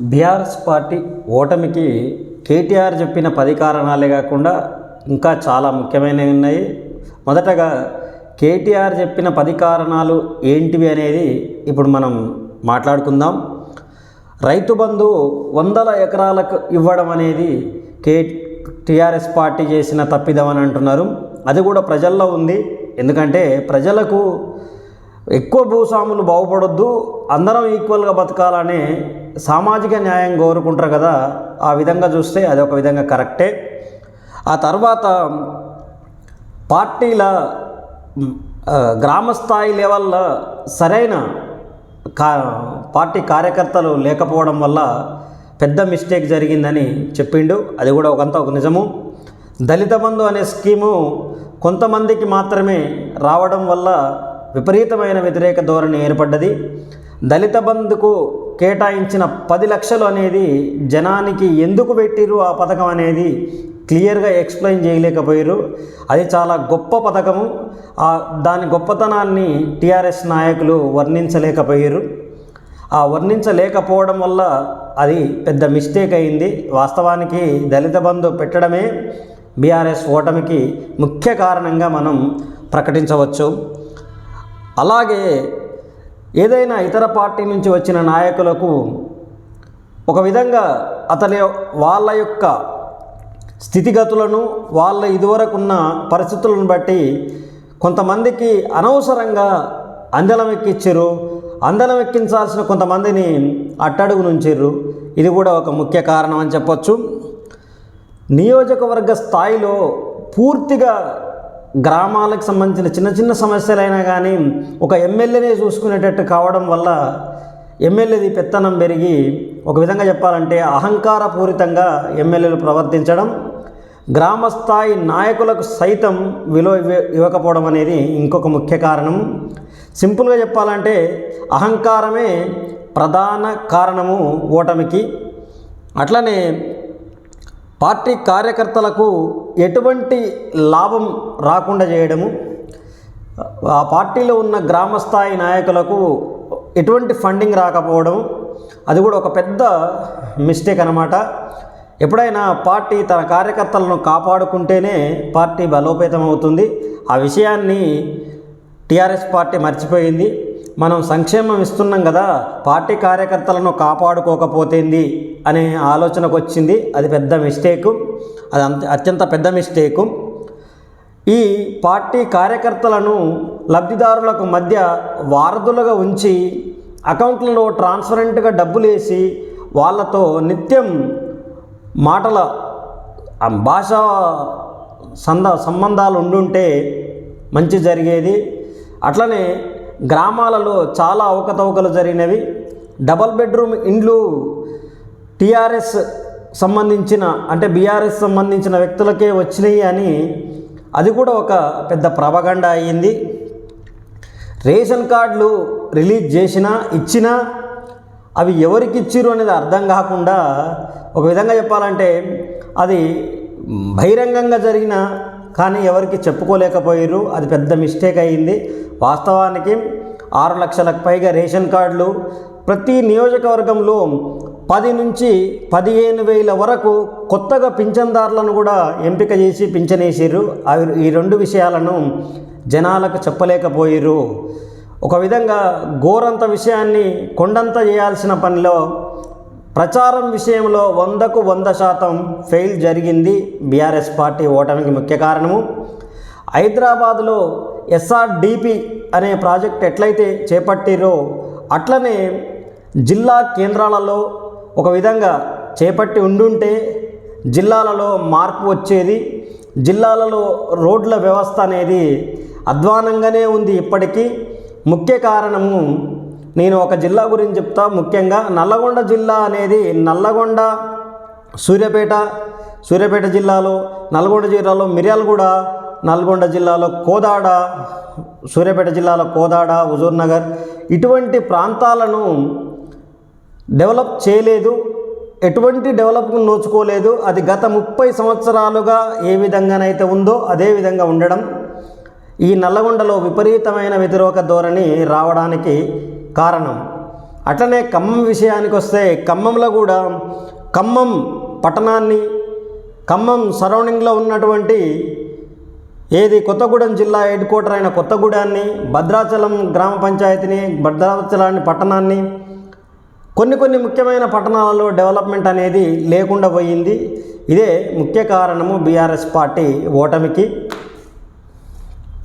BRS party ఓటమికి కేటీఆర్ చెప్పిన పది కారణాలే కాకుండా ఇంకా చాలా ముఖ్యమైనవి ఉన్నాయి. మొదటగా కేటీఆర్ చెప్పిన పది కారణాలు ఏంటివి అనేది ఇప్పుడు మనం మాట్లాడుకుందాం. రైతు బంధు వందల ఎకరాలకు ఇవ్వడం అనేది కే టీఆర్ఎస్ పార్టీ చేసిన తప్పిదం అని అంటున్నారు. అది కూడా ప్రజల్లో ఉంది. ఎందుకంటే ప్రజలకు ఎక్కువ భూస్వాములు బాగుపడొద్దు. అందరం ఈక్వల్గా బతకాలనే సామాజిక న్యాయం కోరుకుంటారు కదా ఆ విధంగా చూస్తే అది ఒక విధంగా కరెక్టే. ఆ తర్వాత పార్టీల గ్రామస్థాయి గ్రామ స్థాయి లెవెల్లో సరైన కా పార్టీ కార్యకర్తలు లేకపోవడం వల్ల పెద్ద మిస్టేక్ జరిగిందని చెప్పిండు. అది కూడా ఒకంత ఒక నిజము. దళిత బంధు అనే స్కీము కొంతమందికి మాత్రమే రావడం వల్ల విపరీతమైన వ్యతిరేక ధోరణి ఏర్పడ్డది. దళిత బంధుకు కేటాయించిన పది లక్షలు అనేది జనానికి ఎందుకు పెట్టిరు ఆ పథకం అనేది క్లియర్గా ఎక్స్ప్లెయిన్ చేయలేకపోయారు అది చాలా గొప్ప పథకము. ఆ దాని గొప్పతనాన్ని టీఆర్ఎస్ నాయకులు వర్ణించలేకపోయారు ఆ వర్ణించలేకపోవడం వల్ల అది పెద్ద మిస్టేక్ అయింది. వాస్తవానికి దళిత బంధు పెట్టడమే బీఆర్ఎస్ ఓటమికి ముఖ్య కారణంగా మనం ప్రకటించవచ్చు. అలాగే ఏదైనా ఇతర పార్టీ నుంచి వచ్చిన నాయకులకు ఒక విధంగా అతని వాళ్ళ యొక్క స్థితిగతులను వాళ్ళ ఇదివరకున్న పరిస్థితులను బట్టి కొంతమందికి అనవసరంగా అందలం ఎక్కించారు అందలం ఎక్కించాల్సిన కొంతమందిని అట్టడుగు నుంచిర్రు. ఇది కూడా ఒక ముఖ్య కారణం అని చెప్పొచ్చు. నియోజకవర్గ స్థాయిలో పూర్తిగా గ్రామాలకు సంబంధించిన చిన్న చిన్న సమస్యలైనా కానీ ఒక ఎమ్మెల్యేనే చూసుకునేటట్టు కావడం వల్ల ఎమ్మెల్యేది పెత్తనం పెరిగి ఒక విధంగా చెప్పాలంటే అహంకారపూరితంగా ఎమ్మెల్యేలు ప్రవర్తించడం గ్రామ స్థాయి నాయకులకు సైతం విలువ ఇవ్వ- ఇవ్వకపోవడం అనేది ఇంకొక ముఖ్య కారణం. సింపుల్గా చెప్పాలంటే అహంకారమే ప్రధాన కారణము ఓటమికి. అట్లనే పార్టీ కార్యకర్తలకు ఎటువంటి లాభం రాకుండా చేయడము? ఆ పార్టీలో ఉన్న గ్రామ స్థాయి నాయకులకు ఎటువంటి ఫండింగ్ రాకపోవడం అది కూడా ఒక పెద్ద మిస్టేక్ అనమాట ఎప్పుడైనా పార్టీ తన కార్యకర్తలను కాపాడుకుంటేనే పార్టీ బలోపేతం అవుతుంది. ఆ విషయాన్ని టీఆర్ఎస్ పార్టీ మర్చిపోయింది. మనం సంక్షేమం ఇస్తున్నాం కదా పార్టీ కార్యకర్తలను కాపాడుకోకపోతేంది? అనే ఆలోచనకు వచ్చింది అది పెద్ద మిస్టేకు. అది అంత అత్యంత పెద్ద మిస్టేకు. ఈ పార్టీ కార్యకర్తలను లబ్ధిదారులకు మధ్య వారధులుగా ఉంచి అకౌంట్లలో ట్రాన్స్పరెంట్గా డబ్బులు వేసి వాళ్ళతో నిత్యం మాటల భాష భాషా సంద సంబంధాలు ఉండుంటే మంచి జరిగేది. అట్లనే గ్రామాలలో చాలా అవకతవకలు జరిగినవి. డబల్ బెడ్రూమ్ ఇండ్లు టీఆర్ఎస్ సంబంధించిన అంటే బీఆర్ఎస్ సంబంధించిన వ్యక్తులకే వచ్చినాయి అని అది కూడా ఒక పెద్ద ప్రభగండ అయ్యింది. రేషన్ కార్డులు రిలీజ్ చేసినా ఇచ్చినా అవి ఎవరికి ఇచ్చిరు అనేది అర్థం కాకుండా ఒక విధంగా చెప్పాలంటే అది బహిరంగంగా జరిగిన కానీ ఎవరికి చెప్పుకోలేకపోయారు అది పెద్ద మిస్టేక్ అయ్యింది. వాస్తవానికి ఆరు లక్షలకు పైగా రేషన్ కార్డులు ప్రతి నియోజకవర్గంలో పది నుంచి పదిహేను వేల వరకు కొత్తగా పింఛన్దారులను కూడా ఎంపిక చేసి పింఛనేసారు అవి ఈ రెండు విషయాలను జనాలకు చెప్పలేకపోయారు ఒక విధంగా గోరంత విషయాన్ని కొండంత చేయాల్సిన పనిలో ప్రచారం విషయంలో వందకు వంద శాతం ఫెయిల్ జరిగింది బీఆర్ఎస్ పార్టీ ఓటమికి ముఖ్య కారణము. హైదరాబాదులో ఎస్ఆర్డిపి అనే ప్రాజెక్ట్ ఎట్లయితే చేపట్టిరో అట్లనే జిల్లా కేంద్రాలలో ఒక విధంగా చేపట్టి ఉండుంటే జిల్లాలలో మార్పు వచ్చేది జిల్లాలలో రోడ్ల వ్యవస్థ అనేది అధ్వానంగానే ఉంది ఇప్పటికీ. ముఖ్య కారణము నేను ఒక జిల్లా గురించి చెప్తా. ముఖ్యంగా నల్లగొండ జిల్లా అనేది నల్లగొండ సూర్యాపేట సూర్యాపేట జిల్లాలో నల్గొండ జిల్లాలో మిర్యాలగూడ నల్గొండ జిల్లాలో కోదాడ సూర్యాపేట జిల్లాలో కోదాడ హుజూర్నగర్ ఇటువంటి ప్రాంతాలను డెవలప్ చేయలేదు ఎటువంటి డెవలప్మెంట్ నోచుకోలేదు అది గత ముప్పై సంవత్సరాలుగా ఏ విధంగానైతే ఉందో అదే విధంగా ఉండడం ఈ నల్లగొండలో విపరీతమైన వ్యతిరేక ధోరణి రావడానికి కారణం. అట్లనే ఖమ్మం విషయానికి వస్తే ఖమ్మంలో కూడా ఖమ్మం పట్టణాన్ని ఖమ్మం సరౌండింగ్లో ఉన్నటువంటి ఏది కొత్తగూడెం జిల్లా హెడ్ క్వార్టర్ అయిన కొత్తగూడాన్ని భద్రాచలం గ్రామ పంచాయతీని భద్రాచలాన్ని పట్టణాన్ని కొన్ని కొన్ని ముఖ్యమైన పట్టణాలలో డెవలప్మెంట్ అనేది లేకుండా పోయింది. ఇదే ముఖ్య కారణము బీఆర్ఎస్ పార్టీ ఓటమికి.